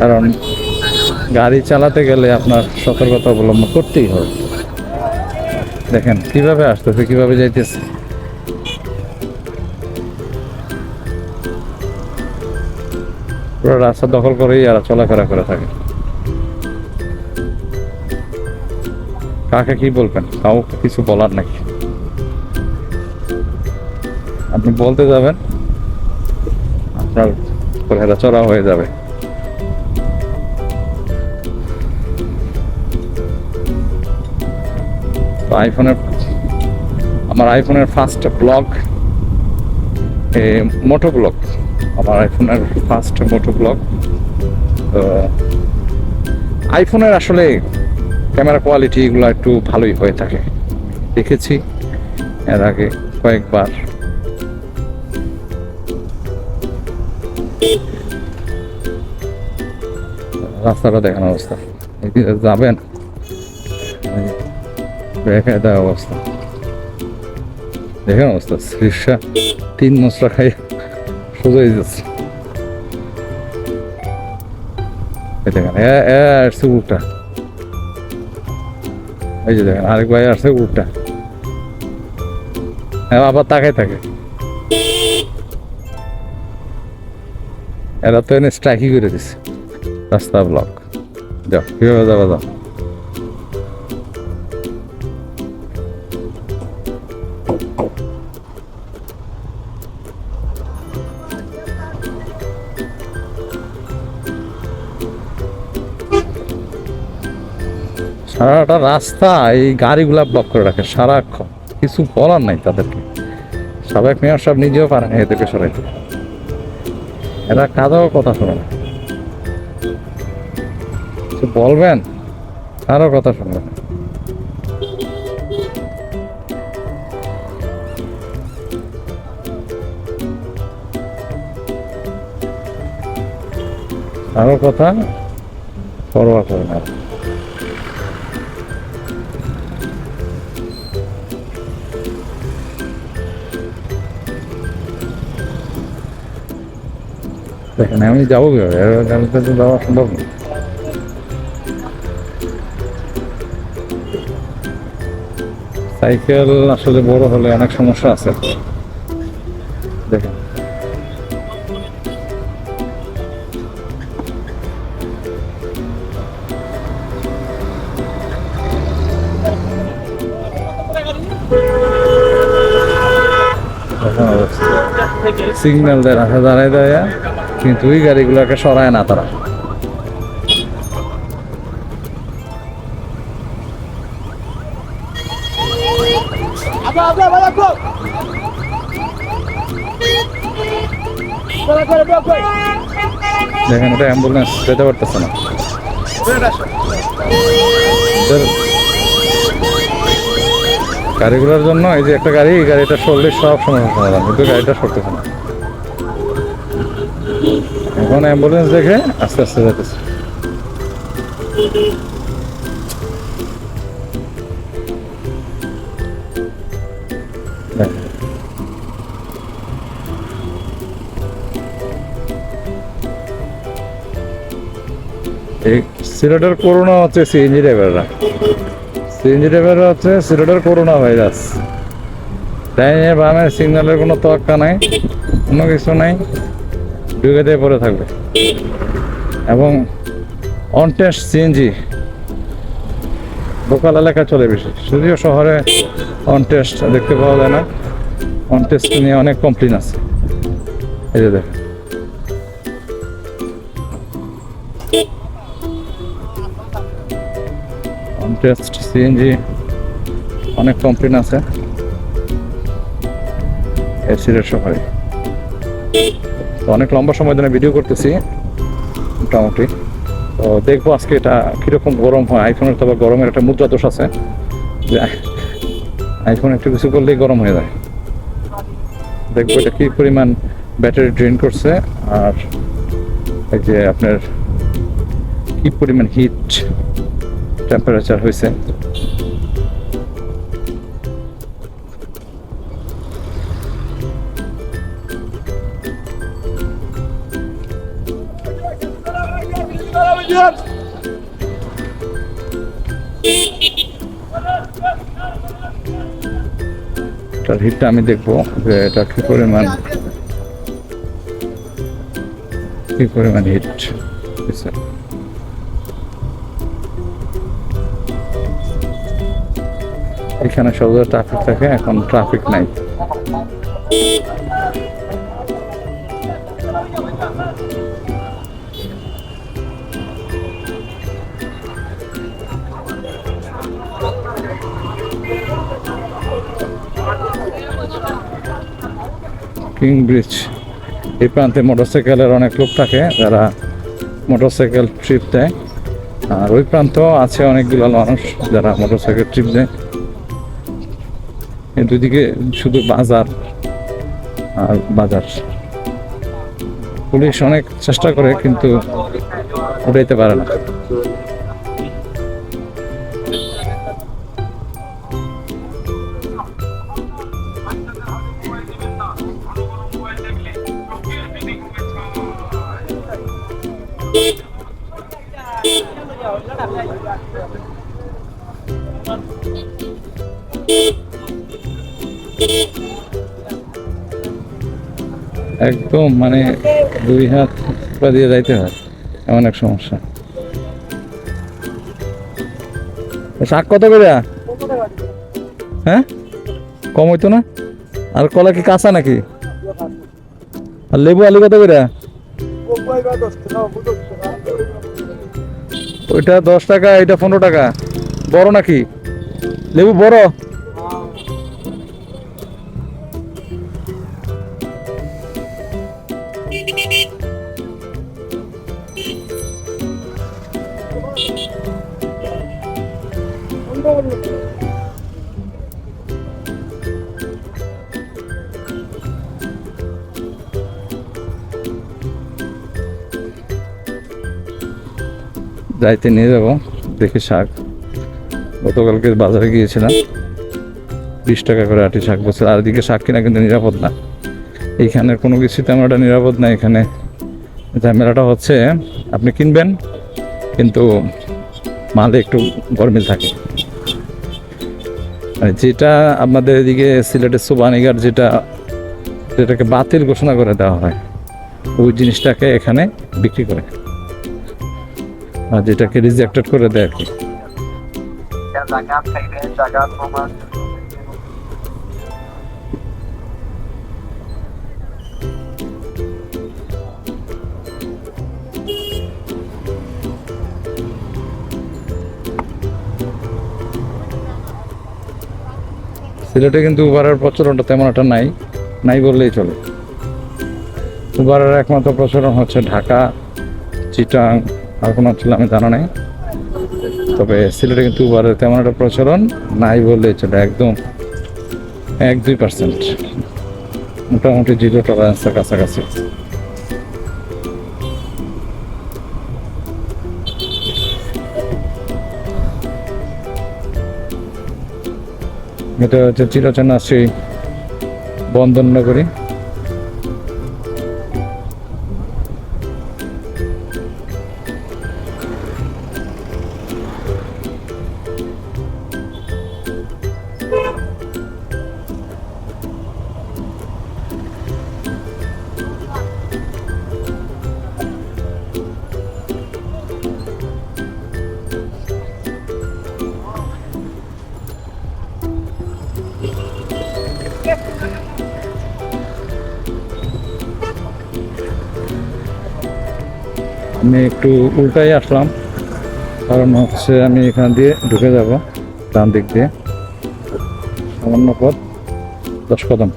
কারণ গাড়ি চালাতে গেলে আপনার সতর্কতা অবলম্বন করতেই হবে। দেখেন, কীভাবে আসতেছে, কীভাবে যাইতেছে। পুরো রাস্তা দখল করেই এরা চলাফেরা করে থাকে। কাকে কি বলবেন? কাউ কিছু বলার নাকি? আপনি বলতে যাবেন, আপনার হেরা চড়া হয়ে যাবে। তো আইফোনের আমার আইফোনের ফার্স্ট ব্লগ মোটো ব্লগ আমার আইফোনের ফার্স্ট মোটো ব্লগ আইফোনের আসলে ক্যামেরা কোয়ালিটি এগুলো একটু ভালোই হয়ে থাকে। দেখেছি, এর আগে কয়েকবার। রাস্তাটা দেখানো অবস্থা। যাবেন বেকায়দা অবস্থা। দেখেন অবস্থা রিক্সা তিন মশলা খাই, সোজাই যাচ্ছে। এরা তো এনে স্ট্রাইকই করে দিছে। রাস্তা ব্লক যাও কীভাবে যাবা যাও সারাটা রাস্তা এই গাড়িগুলা ব্লক করে রাখে, সারাক্ষণ। কিছু বলার নাই তাদেরকে। সাবেক মেয়র সব নিজেও পারে না এদেরকে সরাইতে। এরা কাদাও কথা শোনে না। কিছু বলবেন? কারও কথা শুনবেন। কারও কথা? পরোয়া করে না দেখেন, আমি যাব কীভাবে? এর তো যাওয়া সম্ভব না। সাইকেল আসলে বড় হলে অনেক সমস্যা আছে। দেখেন। সিগন্যাল দেয় রাস্তা দাঁড়ায় দেয় কিন্তু ওই গাড়িগুলোকে সরায় না তারা। দেখেন, এটা অ্যাম্বুলেন্স যেতে পারতেছে না। গাড়িগুলোর জন্য এই যে একটা গাড়ি গাড়িটা সরলে সব সমস্যার সমাধান, কিন্তু গাড়িটা সরতেছে না। এখন অ্যাম্বুলেন্স দেখে আস্তে আস্তে যেতেছে এই সিলেটের করোনা হচ্ছে সিএনজি ড্রাইভাররা সিএনজি ড্রাইভাররা হচ্ছে সিলেটের করোনা ভাইরাস ডাইনে বামে সিগন্যালের কোনো তোয়াক্কা নাই, কোনো কিছু নাই ঢুকে দিয়ে পড়ে থাকবে। এবং অনটেস্ট সিএনজি লোকাল এলাকায় চলে বেশি। যদিও শহরে অনটেস্ট দেখতে পাওয়া যায় না। অনটেস্ট নিয়ে অনেক কমপ্লেন আছে। এই যে দেখেন টেস্ট সিএনজি অনেক কমপ্লেন আছে। শহরে তো অনেক লম্বা সময় ধরে ভিডিও করতেছি, মোটামুটি। তো দেখব আজকে এটা কীরকম গরম হয়। আইফোনের তো গরমের একটা মুদ্রা দোষ আছে। যে আইফোন একটু কিছু করলেই গরম হয়ে যায়। দেখব এটা কী পরিমাণ ব্যাটারি ড্রেন করছে, আর এই যে আপনার কি পরিমাণ হিট টেম্পারেচার হয়েছে। তার হিটটা আমি দেখব যে এটা কি পরিমাণ কি পরিমাণ হিট? এখানে সব ট্রাফিক থাকে, এখন ট্রাফিক নাই। কিং ব্রিজ এই প্রান্তে মোটরসাইকেলের অনেক লোক থাকে, যারা মোটরসাইকেল ট্রিপ দেয়। আর ওই প্রান্তেও আছে অনেকগুলো মানুষ যারা মোটরসাইকেল ট্রিপ দেয়। দুদিকে শুধু বাজার আর বাজার। পুলিশ অনেক চেষ্টা করে কিন্তু উঠাইতে পারে না। একদম মানে দুই হাত দিয়ে যাইতে হয়, এমন এক সমস্যা। শাক কত করে? হ্যাঁ? কম হইতো না? আর কলা কি কাঁচা নাকি? আর লেবু আলু কত করে? ওইটা দশ টাকা, এটা পনেরো টাকা। বড় নাকি? লেবু বড়? যাইতে নিয়ে যাব, দেখি শাক। গতকালকে বাজারে গিয়েছিলাম, বিশ টাকা করে আটি শাক বছর আর এদিকে শাক কিনা কিন্তু নিরাপদ না। এইখানের কোনো কিছু তেমন একটা নিরাপদ না, এখানে ঝামেলাটা হচ্ছে, আপনি কিনবেন, কিন্তু মালে একটু গরমিল থাকে। যেটা আপনাদের এদিকে সিলেটের সোবানিগার যেটা, যেটাকে বাতিল ঘোষণা করে দেওয়া হয়, ওই জিনিসটাকে এখানে বিক্রি করে। আর যেটাকে রিজেক্টেড করে দেয় আর কি। সিলেটে কিন্তু উবারের প্রচলনটা তেমন একটা নাই নাই বললেই চলে। উবারের একমাত্র প্রচলন হচ্ছে ঢাকা, চিটাং, আর কোনো ছিল আমি জানা নেই। তবে সিলেটে কিন্তু উবারের তেমন একটা প্রচলন নাই বললেই চলে, একদম এক দুই পার্সেন্ট মোটামুটি জিরো টলারেন্সের কাছাকাছি। এটা হচ্ছে চিরচেনা শ্রী বন্দন আমি একটু উল্টাই আসলাম। কারণ হচ্ছে আমি এখান দিয়ে ঢুকে যাব, ডান দিক দিয়ে। সামান্য পথ, দশ কদম।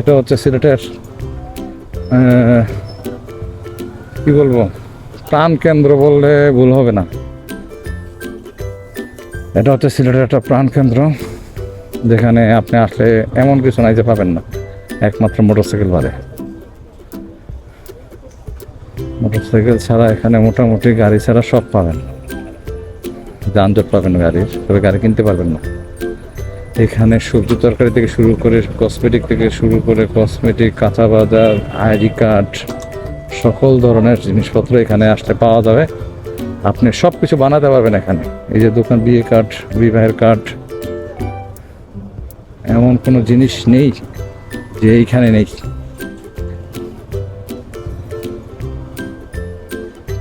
এটা হচ্ছে সিলেটের কি বলব প্রাণ কেন্দ্র বললে ভুল হবে না। এটা হচ্ছে সিলেটের একটা প্রাণ কেন্দ্র, যেখানে আপনি আসলে এমন কিছু নাই যে পাবেন না, একমাত্র মোটরসাইকেল বাদে। মোটরসাইকেল ছাড়া এখানে মোটামুটি গাড়ি ছাড়া সব পাবেন। যানজট পাবেন গাড়ির, তবে গাড়ি কিনতে পারবেন না। এখানে সবজি তরকারি থেকে শুরু করে কসমেটিক থেকে শুরু করে কসমেটিক কাঁচা বাজার আইডি কার্ড, সকল ধরনের জিনিসপত্র এখানে আসলে পাওয়া যাবে। আপনি সব কিছু বানাতে পারবেন এখানে। এই যে দোকান, বিয়ে কার্ড, বিবাহের কার্ড, এমন কোনো জিনিস নেই যে এইখানে নেই।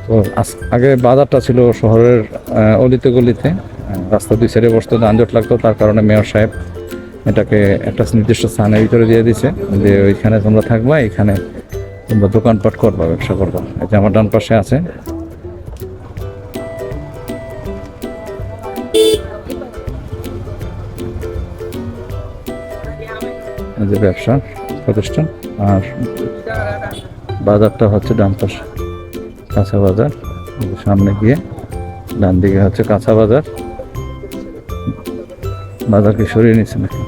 তো আগে বাজারটা ছিল শহরের অলিতে গলিতে। রাস্তা দুই সাইডে বসতো যানজট লাগতো, তার কারণে মেয়র সাহেব এটাকে একটা নির্দিষ্ট স্থানের ভিতরে দিয়ে দিছে যে ওইখানে তোমরা থাকবা, এখানে তোমরা দোকানপাট করবা, ব্যবসা করবা। এই যে আমার ডান পাশে আছে যে ব্যবসা, প্রতিষ্ঠান, আর বাজারটা হচ্ছে ডান পাশে, কাঁচা বাজার। সামনে গিয়ে ডান দিকে হচ্ছে কাঁচা বাজার। বাজারকে সরিয়ে নিচ্ছে নাকি?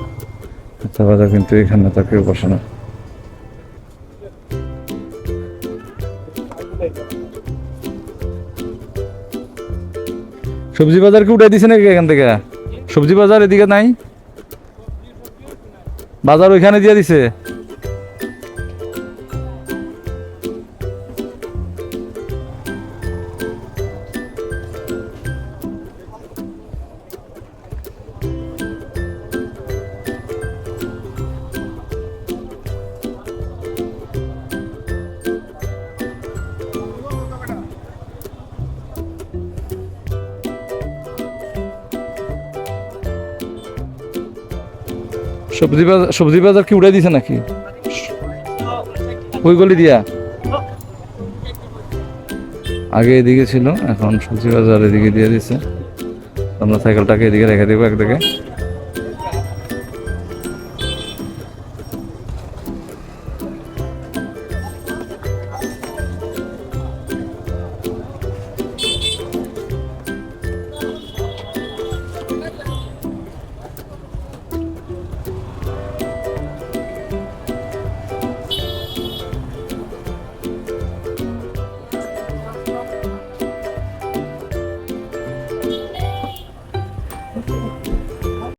কাঁচা বাজার কিন্তু এখানে তো কেউ বসে না সবজি বাজার কি উঠে দিছে নাকি এখান থেকে? সবজি বাজার এদিকে নাই? বাজার ওইখানে দিয়ে দিছে। সবজি বাজার সবজি বাজার কি উড়াই দিছে নাকি? ওই গলি দিয়া? আগে এদিকে ছিল, এখন সবজি বাজার এদিকে দিয়ে দিছে। আমরা সাইকেলটাকে এদিকে রেখে দেবো একদিকে